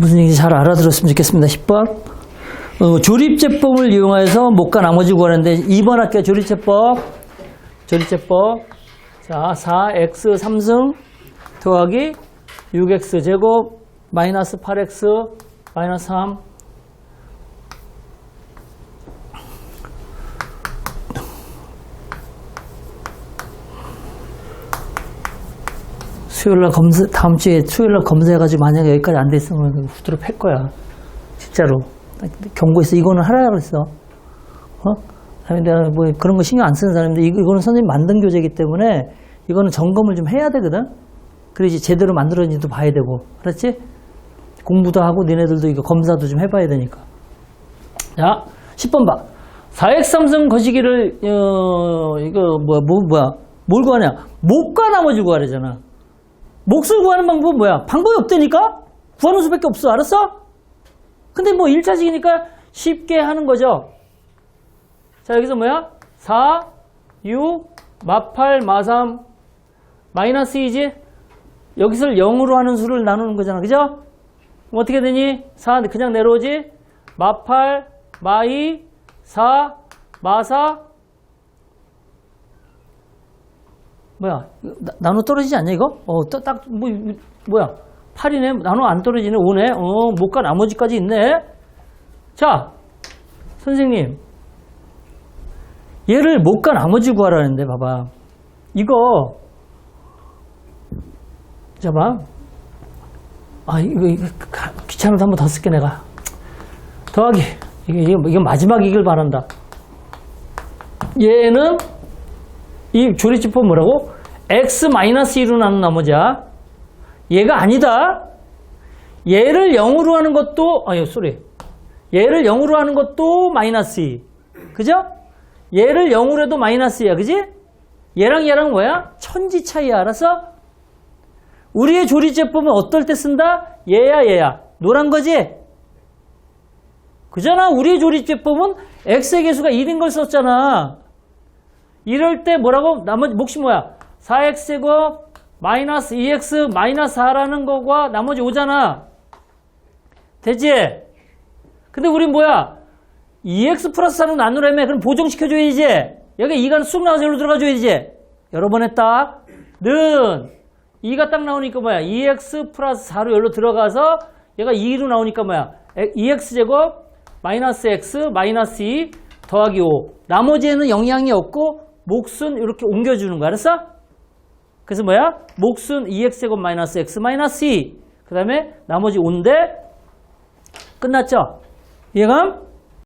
무슨 얘기인지 잘 알아들었으면 좋겠습니다. 10번. 어, 조립제법을 이용해서 목과 나머지 구하는데 2번 할게요. 조립제법. 조립제법. 자, 4x 3승 더하기 6x 제곱 마이너스 8x 마이너스 3 수요일 날 검사, 다음 주에 수요일 날 검사해가지고 만약에 여기까지 안 돼 있으면 후드로 팰 거야. 진짜로. 경고했어. 이거는 하라 그랬어. 어? 아니, 내가 뭐 그런 거 신경 안 쓰는 사람인데, 이거, 이거는 선생님 만든 교재이기 때문에 이거는 점검을 좀 해야 되거든? 그래야지 제대로 만들어진지도 봐야 되고. 알았지? 공부도 하고 니네들도 이거 검사도 좀 해봐야 되니까. 자, 10번 봐. 4x3승 거시기를, 어, 이거, 뭐야, 뭐, 뭐야. 뭘 구하냐? 목과 나머지 구하래잖아. 몫을 구하는 방법은 뭐야? 방법이 없다니까? 구하는 수밖에 없어. 알았어? 근데 뭐 1차식이니까 쉽게 하는 거죠. 자, 여기서 뭐야? 4, 6, 마8, 마3, 마이너스 2지? 여기서 0으로 하는 수를 나누는 거잖아. 그죠? 어떻게 되니? 4 그냥 내려오지? 마8, 마2, 4, 마4, 뭐야? 이거 나- 나눠 떨어지지 않냐, 이거? 어, 뭐, 이- 뭐야? 8이네? 나눠 안 떨어지네? 5네? 어, 못 가 나머지까지 있네? 자, 선생님. 얘를 못 가 나머지 구하라는데, 봐봐. 이거, 잠깐만. 아, 이거, 이거, 가- 귀찮아서 한 번 더 쓸게, 내가. 더하기. 이게, 이게, 이게 마지막 이길 바란다. 얘는 이 조리집법 뭐라고? x-1로 나눈 나머지야. 얘가 아니다. 얘를 0으로 하는 것도, 아니, 쏘리. 얘를 0으로 하는 것도 마이너스 2. 그죠? 얘를 0으로 해도 마이너스 2야. 그지? 얘랑 얘랑 뭐야? 천지 차이야. 알았어? 우리의 조리제법은 어떨 때 쓴다? 얘야, 얘야. 노란 거지? 그잖아. 우리의 조리제법은 x의 개수가 1인 걸 썼잖아. 이럴 때 뭐라고? 나머지 몫이 뭐야? 4x고 마이너스 2x 마이너스 4라는 거가 나머지 5잖아. 되지? 근데 우린 뭐야? 2x 플러스 4는 나누라며 그럼 보정시켜줘야지. 여기 2가 쑥 나와서 여기로 들어가줘야지. 여러 번 했다. 는 2가 딱 나오니까 뭐야? 2x 플러스 4로 여기로 들어가서 얘가 2로 나오니까 뭐야? 2x 제곱 마이너스 x 마이너스 2 더하기 5. 나머지에는 영향이 없고 몫은 이렇게 옮겨주는 거야. 알았어? 그래서 뭐야? 몫은 2x제곱 마이너스 x 마이너스 2. 그 다음에 나머지 5인데 끝났죠? 이해감?